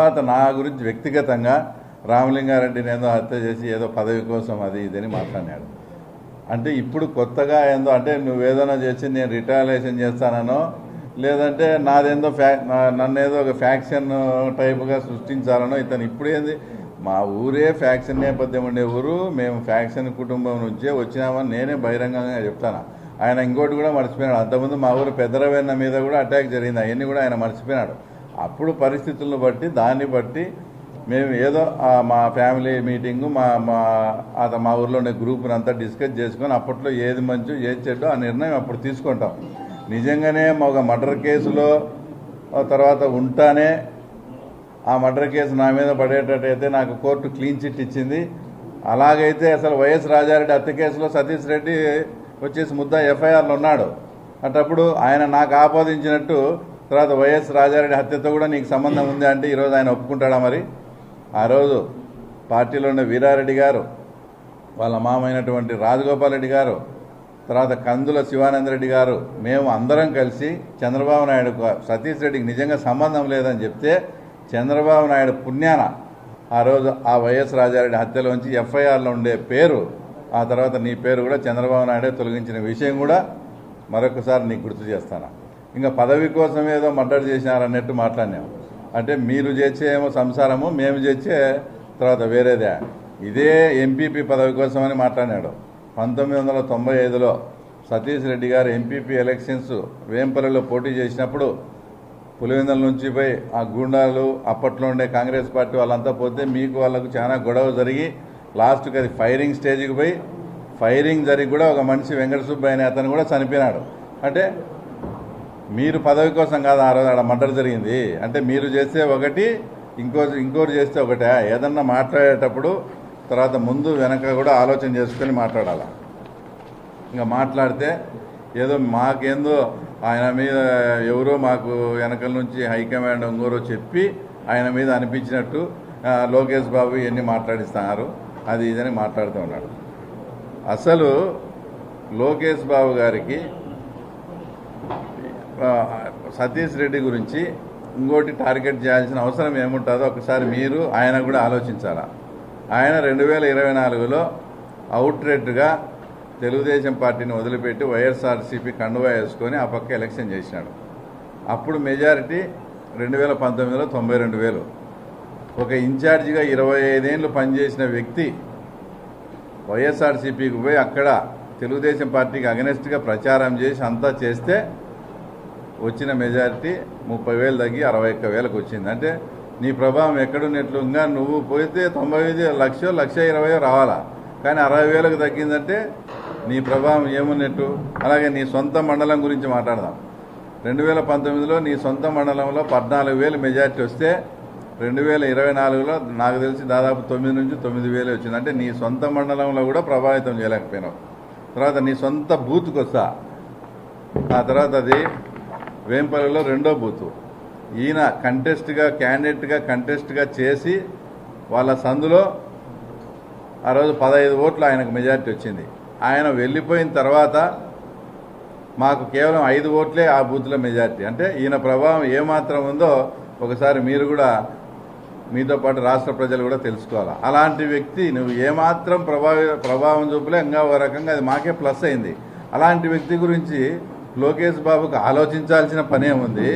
తర్వాత నా గురించి వ్యక్తిగతంగా రామలింగారెడ్డిని ఏదో హత్య చేసి ఏదో పదవి కోసం అది ఇదని మాట్లాడినాడు. అంటే ఇప్పుడు కొత్తగా ఏందో అంటే నువ్వు ఏదైనా చేసి నేను రిటాలియేషన్ చేస్తానో లేదంటే నాదేందో ఫ్యా నా- నన్ను ఏదో ఒక ఫ్యాక్షన్ టైప్గా సృష్టించాలనో ఇతను ఇప్పుడు ఏంది? మా ఊరే ఫ్యాక్షన్ నేపథ్యం ఉండే ఊరు మేము ఫ్యాక్షన్ కుటుంబం నుంచే వచ్చినామని నేనే బహిరంగంగా చెప్తాను. ఆయన ఇంకోటి కూడా మర్చిపోయినాడు. అంతకుముందు మా ఊరు పెద్దరవేన్న మీద కూడా అటాక్ జరిగింది. అవన్నీ కూడా ఆయన మర్చిపోయినాడు. అప్పుడు పరిస్థితులను బట్టి దాన్ని బట్టి మేము ఏదో మా ఫ్యామిలీ మీటింగు మా మా అత మా ఊర్లో ఉండే గ్రూప్ని అంతా డిస్కస్ చేసుకొని అప్పట్లో ఏది మంచో ఏది చెడ్డో ఆ నిర్ణయం అప్పుడు తీసుకుంటాం. నిజంగానే మా ఒక మర్డర్ కేసులో తర్వాత ఉంటానే ఆ మర్డర్ కేసు నా మీద పడేటట్టయితే నాకు కోర్టు క్లీన్ చిట్ ఇచ్చింది. అలాగైతే అసలు వైఎస్ రాజారెడ్డి హత్య కేసులో సతీష్ రెడ్డి వచ్చేసి ముద్ద ఎఫ్ఐఆర్లో ఉన్నాడు. అటప్పుడు ఆయన నాకు ఆపాదించినట్టు తర్వాత వైఎస్ రాజారెడ్డి హత్యతో కూడా నీకు సంబంధం ఉంది అంటే ఈరోజు ఆయన ఒప్పుకుంటాడా మరి? ఆ రోజు పార్టీలో ఉన్న వీరారెడ్డి గారు వాళ్ళ మామైనటువంటి రాజగోపాల్ రెడ్డి గారు తర్వాత కందుల శివానందరెడ్డి గారు మేము అందరం కలిసి చంద్రబాబు నాయుడు సతీష్ రెడ్డికి నిజంగా సంబంధం లేదని చెప్తే చంద్రబాబు నాయుడు పుణ్యాన ఆ రోజు ఆ వైఎస్ రాజారెడ్డి హత్యలోంచి ఎఫ్ఐఆర్లో ఉండే పేరు ఆ తర్వాత నీ పేరు కూడా చంద్రబాబు నాయుడే తొలగించిన విషయం కూడా మరొకసారి నీకు గుర్తు చేస్తాను. ఇంకా పదవి కోసం ఏదో మర్డర్ చేసినారన్నట్టు మాట్లాడినాం. అంటే మీరు చేసే ఏమో సంసారము మేము చేసే తర్వాత వేరేదే. ఇదే ఎంపీపీ పదవి కోసమని మాట్లాడినాడు. పంతొమ్మిది వందల తొంభై ఐదులో సతీష్ రెడ్డి గారు ఎంపీపీ ఎలక్షన్స్ వేంపల్లిలో పోటీ చేసినప్పుడు పులివెందుల నుంచి పోయి ఆ గూండాలు అప్పట్లో ఉండే కాంగ్రెస్ పార్టీ వాళ్ళంతా పోతే మీకు వాళ్ళకు చాలా గొడవ జరిగి లాస్ట్కి అది ఫైరింగ్ స్టేజ్కి పోయి ఫైరింగ్ జరిగి కూడా ఒక మనిషి వెంకట సుబ్బయ్య అనే అతను కూడా చనిపోయినాడు. అంటే మీరు పదవి కోసం కాదు ఆ రోజు ఆడ మర్డర్ జరిగింది. అంటే మీరు చేస్తే ఒకటి ఇంకో ఇంకోటి చేస్తే ఒకటే. ఏదన్నా మాట్లాడేటప్పుడు తర్వాత ముందు వెనక కూడా ఆలోచన చేసుకొని మాట్లాడాలి? ఇంకా మాట్లాడితే ఏదో మాకేందో ఆయన మీద ఎవరో మాకు వెనకల నుంచి హైకమాండ్ ఇంకోరో చెప్పి ఆయన మీద అనిపించినట్టు లోకేష్ బాబు ఇవన్నీ మాట్లాడిస్తున్నారు. అది ఇదని మాట్లాడుతూ ఉన్నాడు. అసలు లోకేష్ బాబు గారికి సతీష్ రెడ్డి గురించి ఇంకోటి టార్గెట్ చేయాల్సిన అవసరం ఏముంటుందో ఒకసారి మీరు ఆయన కూడా ఆలోచించాలా? ఆయన రెండు వేల ఇరవై నాలుగులో అవుట్రెడ్గా తెలుగుదేశం పార్టీని వదిలిపెట్టి వైఎస్ఆర్సీపీ కండువా వేసుకొని ఆ పక్క ఎలక్షన్ చేసినాడు. అప్పుడు మెజారిటీ రెండు వేల పంతొమ్మిదిలో తొంభై రెండు వేలు. ఒక ఇన్ఛార్జిగా ఇరవై ఐదేళ్ళు పనిచేసిన వ్యక్తి వైఎస్ఆర్సీపీకి పోయి అక్కడ తెలుగుదేశం పార్టీకి అగనెస్ట్గా ప్రచారం చేసి అంతా చేస్తే వచ్చిన మెజారిటీ ముప్పై వేలు తగ్గి అరవై ఒక్క వేలకు వచ్చింది. అంటే నీ ప్రభావం ఎక్కడున్నట్లు ఇంకా నువ్వు పోతే తొంభై ఐదు లక్ష లక్ష ఇరవై రావాలా? కానీ అరవై వేలకు తగ్గిందంటే నీ ప్రభావం ఏమున్నట్టు? అలాగే నీ సొంత మండలం గురించి మాట్లాడదాం. రెండు వేల పంతొమ్మిదిలో నీ సొంత మండలంలో పద్నాలుగు వేలు మెజారిటీ వస్తే రెండు వేల ఇరవై నాలుగులో నాకు తెలిసి దాదాపు తొమ్మిది నుంచి తొమ్మిది వేలు వచ్చింది. అంటే నీ సొంత మండలంలో కూడా ప్రభావితం చేయలేకపోయినావు. తర్వాత నీ సొంత బూత్కి వస్తా ఆ తర్వాత అది వేంపల్లిలో రెండో బూతు. ఈయన కంటెస్ట్గా క్యాండిడేట్గా కంటెస్ట్గా చేసి వాళ్ళ సందులో ఆ రోజు పదహైదు ఓట్లు ఆయనకు మెజారిటీ వచ్చింది. ఆయన వెళ్ళిపోయిన తర్వాత మాకు కేవలం ఐదు ఓట్లే ఆ బూత్లో మెజారిటీ. అంటే ఈయన ప్రభావం ఏమాత్రం ఉందో ఒకసారి మీరు కూడా మీతో పాటు రాష్ట్ర ప్రజలు కూడా తెలుసుకోవాలి? అలాంటి వ్యక్తి నువ్వు ఏమాత్రం ప్రభావ ప్రభావం చూపలే ఇంకా ఒక రకంగా అది మాకే ప్లస్ అయింది. అలాంటి వ్యక్తి గురించి లోకేష్ బాబుకు ఆలోచించాల్సిన పనే ఉంది.